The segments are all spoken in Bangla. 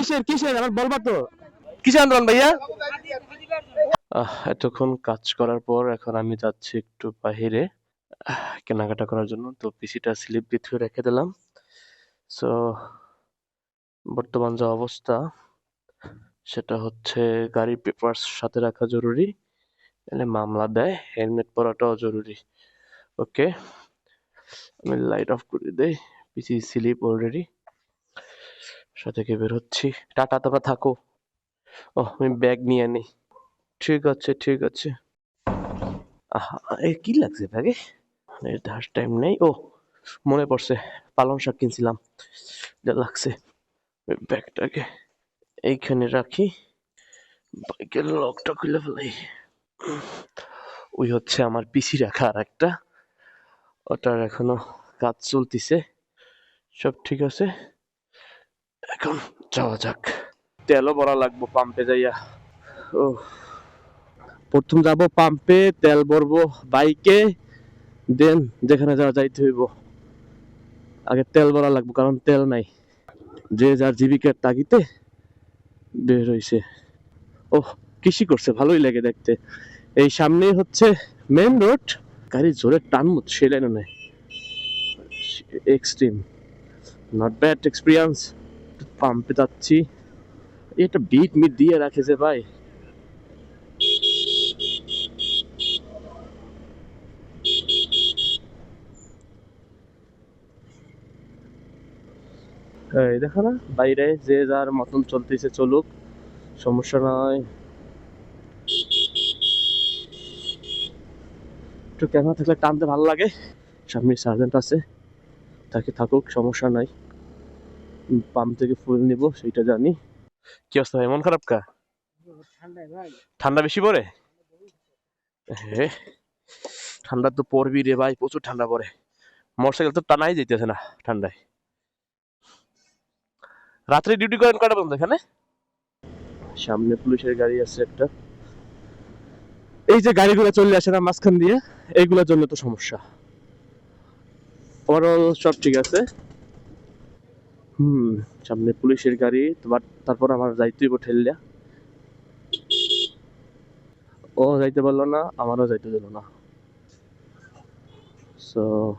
কিসের কিসের? আমার বলবা তো। কিসের আন্দোলন ভাইয়া? এতক্ষণ কাজ করার পর এখন আমি যাচ্ছি একটু বাহিরে কেনাকাটা করার জন্য। তো পিসিটা স্লিপ দিয়ে রেখে দিলাম। সো বর্তমান যে অবস্থা সেটা হচ্ছে গাড়ির পেপারস সাথে রাখা জরুরি এলে মামলা দেয় হেলমেট পরাটাও জরুরি। ওকে আমি লাইট অফ করে দেই পিসি স্লিপ অলরেডি সাথে থেকে বের হচ্ছি। টাটা, তোমরা থাকো। ও আমি ব্যাগ নিয়ে নিই। ঠিক আছে ঠিক আছে। আহা কি লাগছে ব্যাগে? নির্ধার টাইম নেই। ও মনে পড়ছে, পালং শাক কিনছিলাম। যা লাগছে। ব্যাগটাকে এইখানে রাখি। বাইকের লকটা খুলে ফেলাই ওই হচ্ছে আমার পিসি রাখা আর একটা ওটার এখনও কাজ চলতিছে। সব ঠিক আছে? এখন যাওয়া যাক। তেলও ভরা লাগবো পাম্পে যাইয়া। ও। প্রথম যাব পাম্পে তেল ভরবো বাইকে দেন যেখানে যাওয়া যাইতে হইব। আগে তেল ভরা লাগবো কারণ তেল নাই। যে যার জীবিকার তাগিতে বের হইছে। ও কৃষি করছে ভালোই লাগে দেখতে। এই সামনেই হচ্ছে মেন রোড গাড়ি জোরে টানমু সে লাইনে নাই এক্সট্রিম নট ব্যাড এক্সপিরিয়েন্স পাম্পে যাচ্ছি। এটা বিট মিট দিয়ে রাখেছে ভাই। দেখো না, বাইরে যে যার মতন চলতেছে চলুক, সমস্যা নয় একটু ক্যামেরা থাকলে টানতে ভালো লাগে। সামনে সার্জেন্ট আছে, তাকে থাকুক, সমস্যা নাই। পাম্প থেকে ফুল নিব সেটা জানি। কি অবস্থা ভাই, মন খারাপ কা? ঠান্ডা বেশি পড়ে? হে, ঠান্ডা তো পড়বি রে ভাই, প্রচুর ঠান্ডা পড়ে। মোটরসাইকেল তো টানাই যেতেছে না ঠান্ডায়। রাত্রে ডিউটি করেন কটা পর্যন্ত এখানে? সামনে পুলিশের গাড়ি আছে একটা। এই যে গাড়িগুলো চলে আসে না মাঝখান দিয়ে এইগুলোর জন্য তো সমস্যা। ওভারঅল সব ঠিক আছে। হুম, সামনে পুলিশের গাড়ি, তোমার তারপর আমার যাইতে হইব ঠেললিয়া ও যাইতে পারল না, আমারও যাইতে দিল না। সো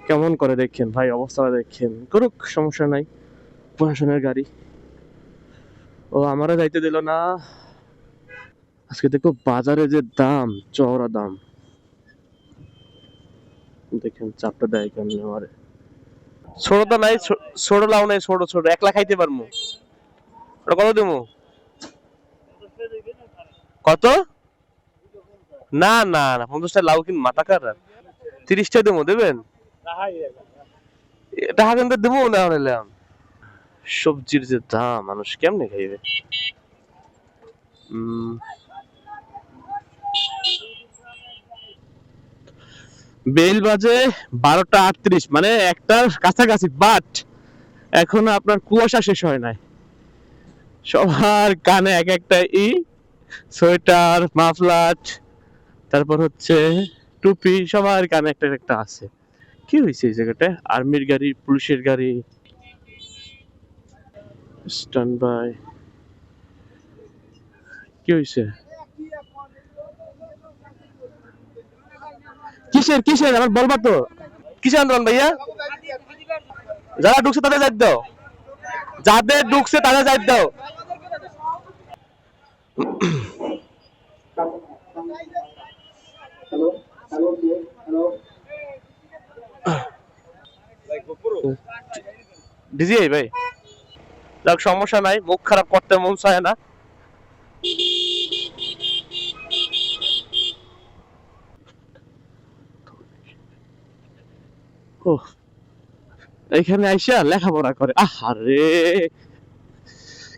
কেমন করে দেখেন ভাই অবস্থাটা দেখেন। করুক, সমস্যা নাই, প্রশাসনের গাড়ি। ও, আমারও যাইতে দিল না। আজকে দেখো বাজারে যে দাম, চওড়া দাম। দেখেন চাপটা দেয় কেমনি আমারে। ছোট তো নাই ছোট লাউ নাই, ছোট ছোট। একলা খাইতে পারমু? কত দেবো কত? না না না, পঞ্চাশটা লাউ কিন মাথা কাটার তিরিশটা দেবো দেবেন? টাকা কিন্তু দেবো না নিলাম সবজির যে দাম, মানুষ কেমনে খাইবে? বেল বাজে বারোটা আটত্রিশ মানে একটার কাছাকাছি বাট এখনও আপনার কুয়াশা শেষ হয় নাই। সবার কানে এক একটা ই, সোয়েটার, মাফলার, তারপর হচ্ছে টুপি, সবার কানে একটা একটা আছে। কি হয়েছে এই জায়গাটায় আর্মির গাড়ি, পুলিশের গাড়ি? স্ট্যান্ড বাই কি হয়েছে? কিসের কিসের? আমার তো। কিসের আন্দোলন ভাইয়া? যারা ঢুকছে তাদের যাই দাও। যাদের ঢুকছে তাদের যাই দাও। ভাই। যাক, সমস্যা নাই। মুখ খারাপ করতে মন চায় না। ও এইখানে আইসা লেখাপড়া করে। আহারে!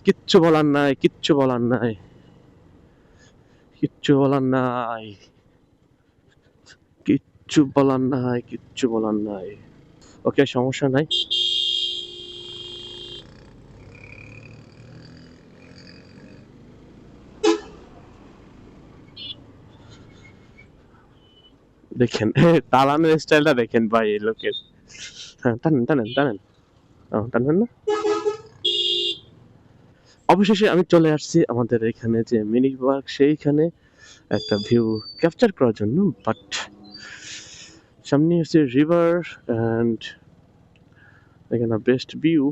কিচ্ছু বলার নাই, কিচ্ছু বলার নাই। কিচ্ছু বলার নাই। কিচ্ছু বলার নাই, কিচ্ছু বলার নাই। ওকে, সমস্যা নাই? দেখেন তালানের স্টাইলটা দেখেন ভাই এই লোকের। হ্যাঁ টানেন টানেন টানেন। টানবেন না? অবশেষে আমি চলে আসছি আমাদের এখানে যে মিনি পার্ক সেইখানে একটা ভিউ ক্যাপচার করার জন্য বাট সামনে হচ্ছে রিভার অ্যান্ড এখানে বেস্ট ভিউ